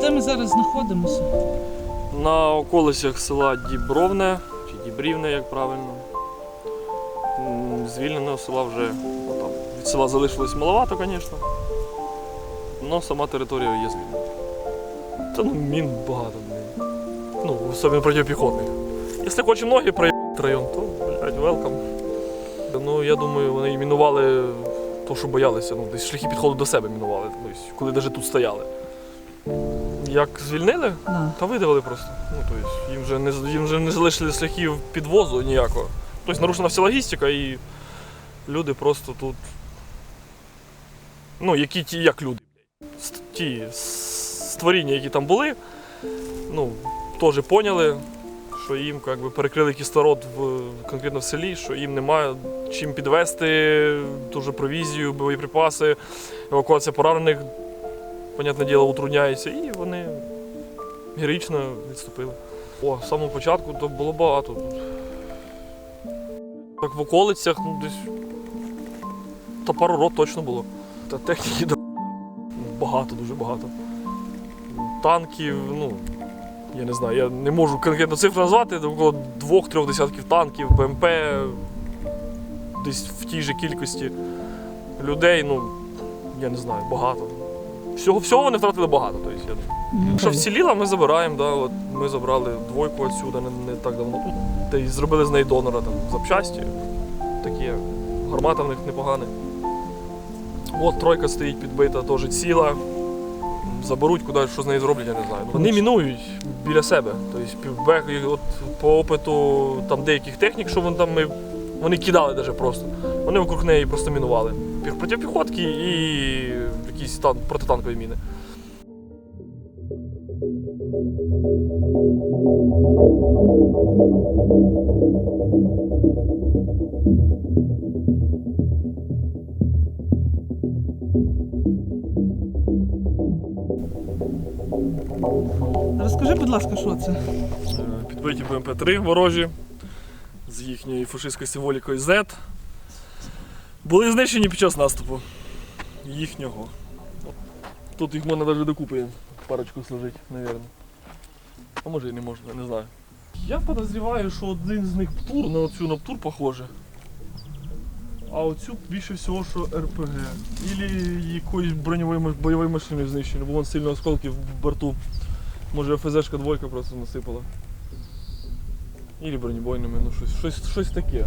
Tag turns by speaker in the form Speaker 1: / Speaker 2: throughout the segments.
Speaker 1: Де ми зараз знаходимося?
Speaker 2: На околицях села Дібровне чи Дібрівне, як правильно. М, Звільненого села вже ну, там, від села залишилось маловато, звісно. Але сама територія є звільнена. Та ну мін багато. Ну, особливо протипіхотних. Якщо хоче ноги проїхати район, то блядь, велкам. Ну, я думаю, вони мінували то, що боялися. Ну, десь шляхи підходу до себе мінували, тобто, коли навіть тут стояли. Як звільнили,
Speaker 1: Да.
Speaker 2: та видавили просто. Ну, тобто, їм вже не, їм вже не залишили шляхів підвозу ніякого. Тобто нарушена вся логістика і люди просто тут. Ну, які ті, як люди, Ті створіння, які там були, ну, теж поняли, що їм як би, перекрили кислород в, конкретно в селі, що їм немає чим підвести, дуже провізію, боєприпаси, евакуація поранених, понятне діло, утрудняється, і вони героїчно відступили. О, з самого початку то було багато. Так в околицях, ну десь. Та пару рот точно було. Та техніки до- багато, дуже багато. Танків, ну. Я не знаю, я не можу конкретно цифру назвати, около двох-трьох десятків танків, БМП, десь в тій же кількості людей, ну, я не знаю, багато. Всього, всього вони втратили багато. Тобто, я
Speaker 1: Ну,
Speaker 2: Що вціліла, ми забираємо. Да, от ми забрали двойку відсюди не, не так давно. Та й зробили з неї донора там, запчасті. Такі гармата в них непогана. От тройка стоїть підбита, теж ціла. Заберуть куди, що з нею зроблять, я не знаю. Вони мінують біля себе. Тобто, от по опиту там деяких технік, що вони там ми, вони кидали навіть просто. Вони вокруг неї просто мінували. Піх- Протипіхотки і якісь тан- протитанкові міни.
Speaker 1: Розкажи, будь ласка, що це?
Speaker 2: Е, підбиті БМП-3 ворожі з їхньою фашистською символікою Z. Були знищені під час наступу їхнього. Тут їх можна навіть докупи парочку сложити, мабуть. А може і не можна, не знаю. Я підозріваю, що один з них птур, на оцю на птур похоже. А оцю більше всього, що РПГ. Ілі якоїсь броньової бойової машини знищені, бо вон сильно осколків в борту. Може ФЗшка двойка просто насипала. Ілі бронебойними, ну щось, щось, щось таке.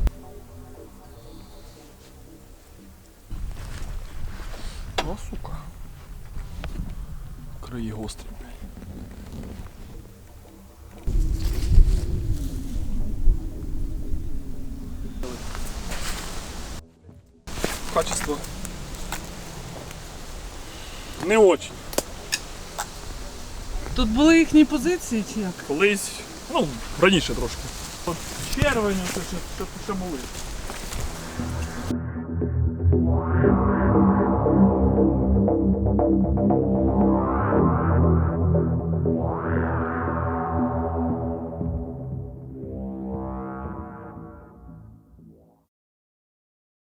Speaker 2: А, сука. Краї гострі. Качество. Не очень.
Speaker 1: Тут були їхні позиції чи як?
Speaker 2: Колись, ну, раніше трошки. От червень, це ще, ще, були.